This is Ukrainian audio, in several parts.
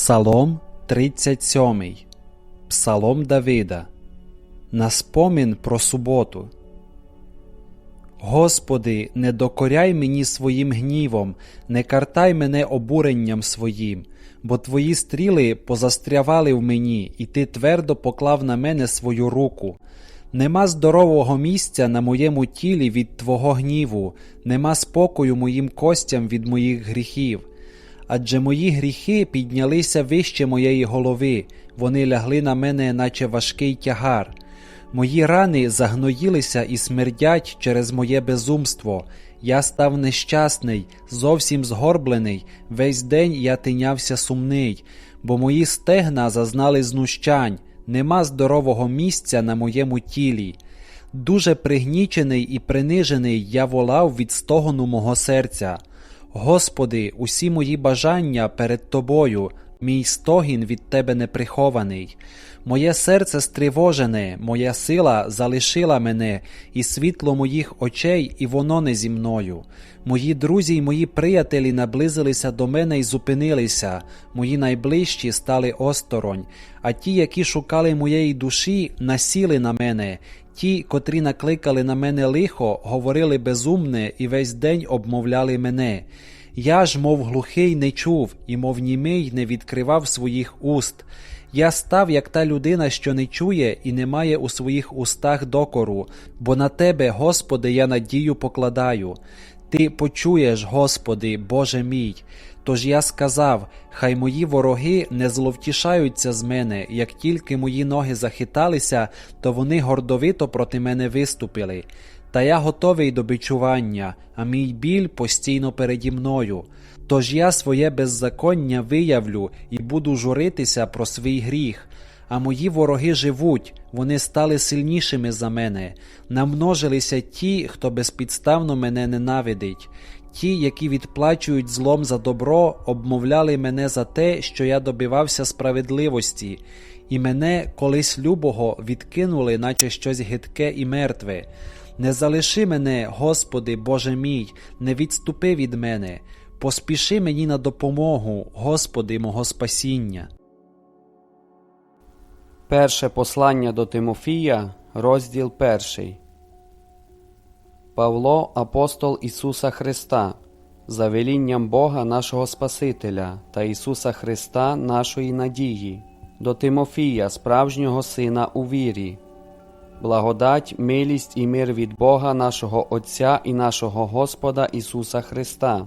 Псалом 37. Псалом Давида. На спомін про суботу. Господи, не докоряй мені своїм гнівом, не картай мене обуренням своїм, бо твої стріли позастрявали в мені, і ти твердо поклав на мене свою руку. Нема здорового місця на моєму тілі від Твого гніву, нема спокою моїм костям від моїх гріхів адже мої гріхи піднялися вище моєї голови, вони лягли на мене, наче важкий тягар. Мої рани загноїлися і смердять через моє безумство. Я став нещасний, зовсім згорблений, весь день я тинявся сумний, бо мої стегна зазнали знущань, нема здорового місця на моєму тілі. Дуже пригнічений і принижений я волав від стогону мого серця. Господи, усі мої бажання перед Тобою, мій стогін від Тебе не прихований. Моє серце стривожене, моя сила залишила мене, і світло моїх очей, і воно не зі мною. Мої друзі й мої приятелі наблизилися до мене і зупинилися, мої найближчі стали осторонь, а ті, які шукали моєї душі, насіли на мене. Ті, котрі накликали на мене лихо, говорили безумне і весь день обмовляли мене. Я ж, мов глухий, не чув, і, мов німий, не відкривав своїх уст. Я став, як та людина, що не чує і не має у своїх устах докору, бо на Тебе, Господи, я надію покладаю. Ти почуєш, Господи, Боже мій. Тож я сказав: хай мої вороги не зловтішаються з мене, як тільки мої ноги захиталися, то вони гордовито проти мене виступили. Та я готовий до бичування, а мій біль постійно переді мною. Тож я своє беззаконня виявлю і буду журитися про свій гріх. А мої вороги живуть, вони стали сильнішими за мене, намножилися ті, хто безпідставно мене ненавидить. Ті, які відплачують злом за добро, обмовляли мене за те, що я добивався справедливості, і мене колись любого відкинули, наче щось гидке і мертве. Не залиши мене, Господи, Боже мій, не відступи від мене, поспіши мені на допомогу, Господи, мого спасіння. Перше послання до Тимофія, розділ перший. Павло, апостол Ісуса Христа, за велінням Бога нашого Спасителя та Ісуса Христа, нашої надії, до Тимофія, справжнього Сина у вірі, благодать, милість і мир від Бога нашого Отця і нашого Господа Ісуса Христа.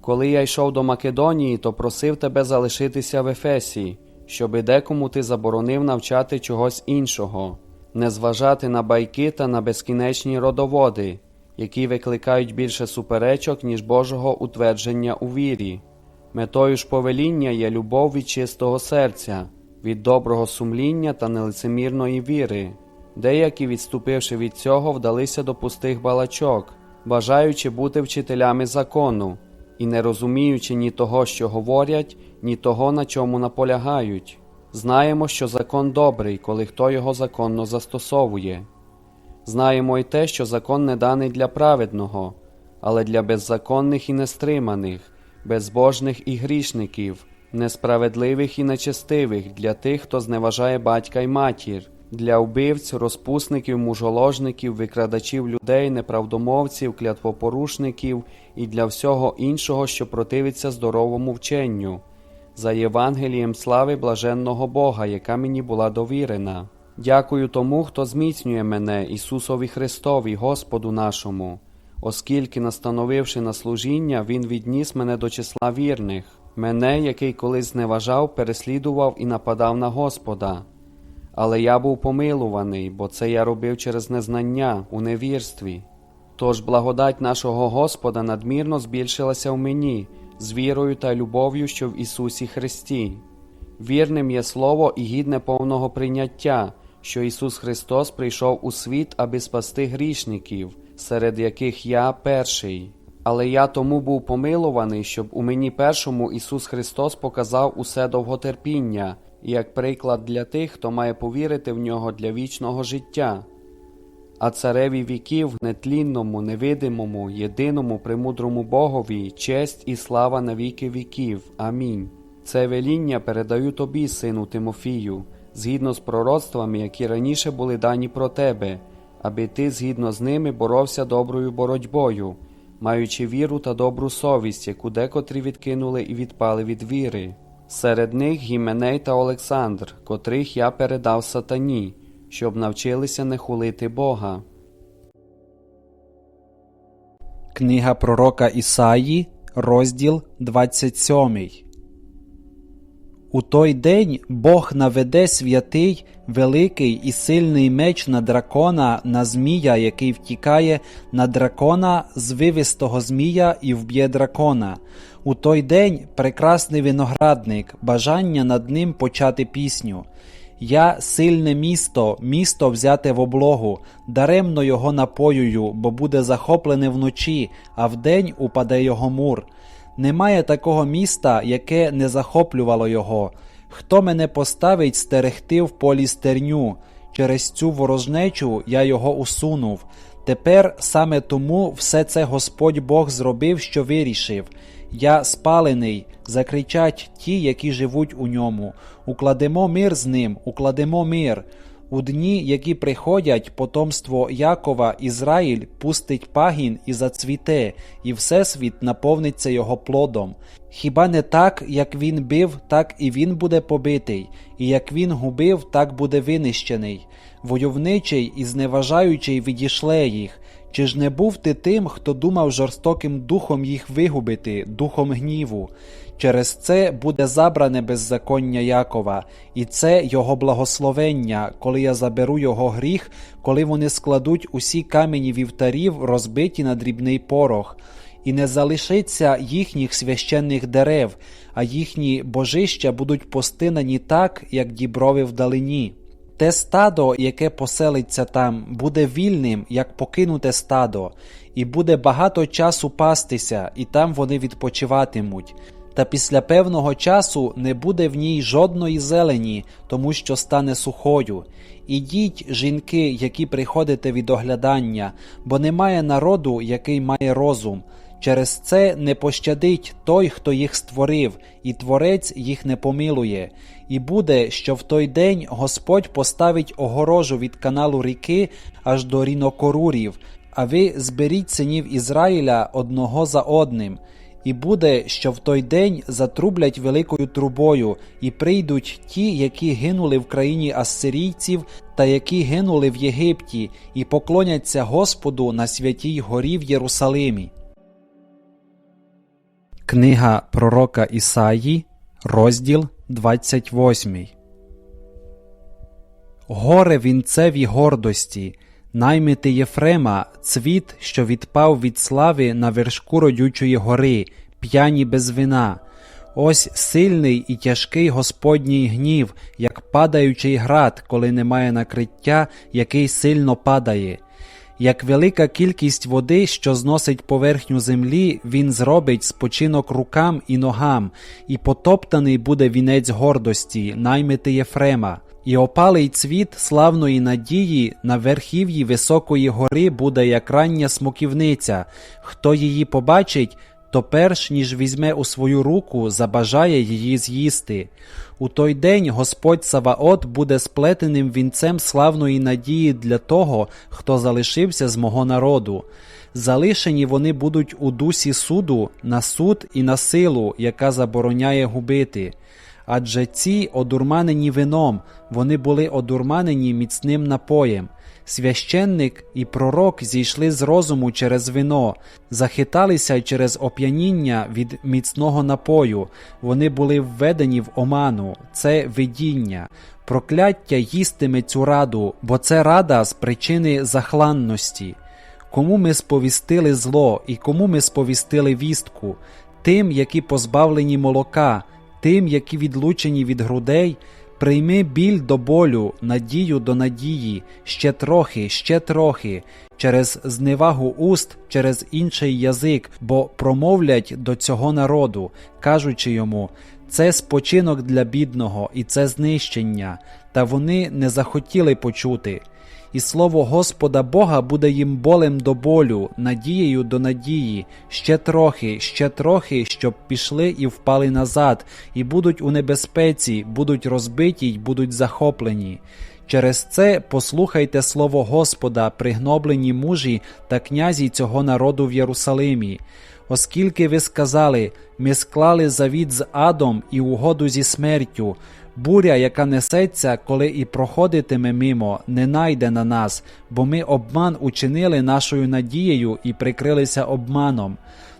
Коли я йшов до Македонії, то просив тебе залишитися в Ефесі, щоби декому ти заборонив навчати чогось іншого, не зважати на байки та на безкінечні родоводи які викликають більше суперечок, ніж Божого утвердження у вірі. Метою ж повеління є любов від чистого серця, від доброго сумління та нелицемірної віри. Деякі, відступивши від цього, вдалися до пустих балачок, бажаючи бути вчителями закону і не розуміючи ні того, що говорять, ні того, на чому наполягають. Знаємо, що закон добрий, коли хто його законно застосовує. Знаємо й те, що закон не даний для праведного, але для беззаконних і нестриманих, безбожних і грішників, несправедливих і нечестивих, для тих, хто зневажає батька й матір, для вбивць, розпусників, мужоложників, викрадачів людей, неправдомовців, клятвопорушників і для всього іншого, що противиться здоровому вченню, за Євангелієм слави блаженного Бога, яка мені була довірена. Дякую тому, хто зміцнює мене, Ісусові Христові, Господу нашому, оскільки, настановивши на служіння, Він відніс мене до числа вірних, мене, який колись зневажав, переслідував і нападав на Господа. Але я був помилуваний, бо це я робив через незнання у невірстві. Тож благодать нашого Господа надмірно збільшилася в мені з вірою та любов'ю, що в Ісусі Христі. Вірним є Слово і гідне повного прийняття що Ісус Христос прийшов у світ, аби спасти грішників, серед яких я перший. Але я тому був помилуваний, щоб у мені першому Ісус Христос показав усе довготерпіння, як приклад для тих, хто має повірити в нього для вічного життя. А цареві віків, нетлінному, невидимому, єдиному, премудрому Богові, честь і слава на віки віків. Амінь. Це веління передаю тобі, сину Тимофію, згідно з пророцтвами, які раніше були дані про тебе, аби ти згідно з ними боровся доброю боротьбою, маючи віру та добру совість, яку декотрі відкинули і відпали від віри. Серед них Гіменей та Олександр, котрих я передав сатані, щоб навчилися не хулити Бога. Книга пророка Ісаї, розділ 27. У той день Бог наведе святий, великий і сильний меч на дракона, на змія, який втікає, на дракона з вивистого змія і вб'є дракона. У той день прекрасний виноградник, бажання над ним почати пісню. Я сильне місто, місто взяте в облогу, даремно його напоюю, бо буде захоплене вночі, а вдень упаде його мур. Немає такого міста, яке не захоплювало його. Хто мене поставить стерегти в полі стерню? Через цю ворожнечу я його усунув. Тепер саме тому все це Господь Бог зробив, що вирішив. Я спалений, закричать ті, які живуть у ньому. Укладемо мир з ним, укладемо мир. У дні, які приходять, потомство Якова, Ізраїль пустить пагін і зацвіте, і всесвіт наповниться його плодом. Хіба не так, як він бив, так і він буде побитий, і як він губив, так буде винищений. Войовничий і зневажаючий відійшле їх. Чи ж не був ти тим, хто думав жорстоким духом їх вигубити, духом гніву? Через це буде забране беззаконня Якова, і це його благословення, коли я заберу його гріх, коли вони складуть усі камені вівтарів, розбиті на дрібний порох, і не залишиться їхніх священних дерев, а їхні божища будуть постинані так, як діброви вдалині. Те стадо, яке поселиться там, буде вільним, як покинуте стадо, і буде багато часу пастися, і там вони відпочиватимуть. Та після певного часу не буде в ній жодної зелені, тому що стане сухою. Ідіть, жінки, які приходите від оглядання, бо немає народу, який має розум. Через це не пощадить той, хто їх створив, і творець їх не помилує. І буде, що в той день Господь поставить огорожу від каналу ріки аж до рінокорурів, а ви зберіть синів Ізраїля одного за одним. І буде, що в той день затрублять великою трубою, і прийдуть ті, які гинули в країні ассирійців, та які гинули в Єгипті, і поклоняться Господу на святій горі в Єрусалимі. Книга пророка Ісаї, розділ 28. Горе вінцеві гордості, наймити Єфрема, цвіт, що відпав від слави на вершку родючої гори, п'яні без вина. Ось сильний і тяжкий Господній гнів, як падаючий град, коли немає накриття, який сильно падає. Як велика кількість води, що зносить поверхню землі, він зробить спочинок рукам і ногам, і потоптаний буде вінець гордості, наймити Єфрема. І опалий цвіт славної надії на верхів'ї високої гори буде як рання смоківниця. Хто її побачить, то перш ніж візьме у свою руку, забажає її з'їсти. У той день Господь Саваот буде сплетеним вінцем славної надії для того, хто залишився з мого народу. Залишені вони будуть у дусі суду на суд і на силу, яка забороняє губити. Адже ці одурманені вином, вони були одурманені міцним напоєм. Священник і пророк зійшли з розуму через вино, захиталися через оп'яніння від міцного напою. Вони були введені в оману, це видіння. Прокляття їстиме цю раду, бо це рада з причини захланності. Кому ми сповістили зло і кому ми сповістили вістку, тим, які позбавлені молока, тим, які відлучені від грудей, прийми біль до болю, надію до надії, ще трохи, ще трохи, через зневагу уст, через інший язик, бо промовлять до цього народу, кажучи йому це спочинок для бідного і це знищення, та вони не захотіли почути. І слово Господа Бога буде їм болем до болю, надією до надії, ще трохи, ще трохи, щоб пішли і впали назад, і будуть у небезпеці, будуть розбиті й будуть захоплені. Через це послухайте слово Господа, пригноблені мужі та князі цього народу в Єрусалимі. Оскільки ви сказали, ми склали завіт з адом і угоду зі смертю, буря, яка несеться, коли і проходитиме мимо, не найде на нас, бо ми обман учинили нашою надією і прикрилися обманом.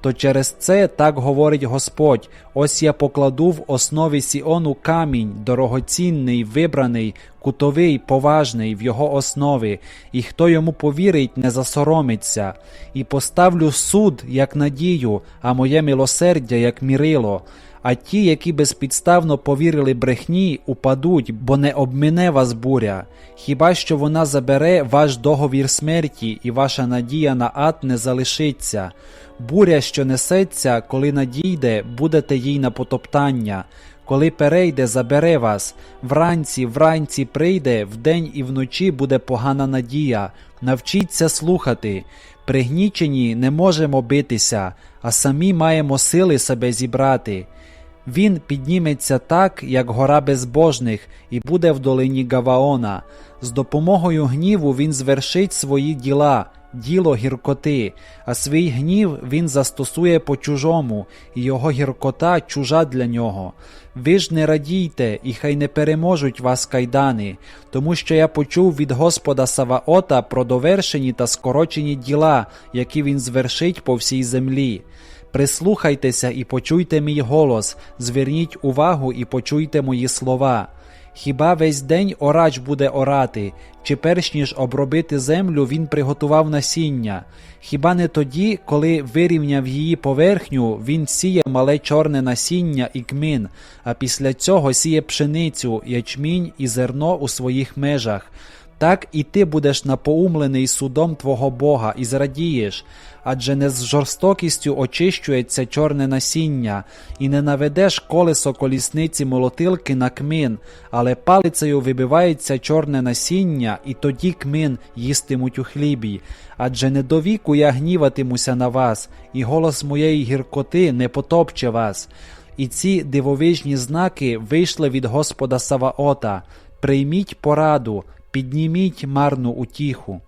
То через це так говорить Господь: ось я покладу в основі Сіону камінь, дорогоцінний, вибраний, кутовий, поважний в його основі, і хто йому повірить, не засоромиться, і поставлю суд як надію, а моє милосердя як мірило. А ті, які безпідставно повірили брехні, упадуть, бо не обмине вас буря. Хіба що вона забере ваш договір смерті, і ваша надія на ад не залишиться. Буря, що несеться, коли надійде, будете їй на потоптання. Коли перейде, забере вас. Вранці, вранці прийде, вдень і вночі буде погана надія. Навчіться слухати. Пригнічені не можемо битися, а самі маємо сили себе зібрати. Він підніметься так, як гора безбожних, і буде в долині Гаваона. З допомогою гніву він звершить свої діла, діло гіркоти, а свій гнів він застосує по чужому, і його гіркота чужа для нього. Ви ж не радійте, і хай не переможуть вас кайдани, тому що я почув від Господа Саваота про довершені та скорочені діла, які він звершить по всій землі. Прислухайтеся і почуйте мій голос, зверніть увагу і почуйте мої слова. Хіба весь деньорач буде орати, чи перш ніж обробити землю, він приготував насіння? Хіба не тоді, коли вирівняв її поверхню, він сіє мале чорне насіння і кмин, а після цього сіє пшеницю, ячмінь і зерно у своїх межах? Так і ти будеш напоумлений судом твого Бога і зрадієш, адже не з жорстокістю очищується чорне насіння, і не наведеш колесо колісниці молотилки на кмин, але палицею вибивається чорне насіння, і тоді кмин їстимуть у хлібі. Адже не до віку я гніватимуся на вас, і голос моєї гіркоти не потопче вас. І ці дивовижні знаки вийшли від Господа Саваота. Прийміть пораду, підніміть марну утіху.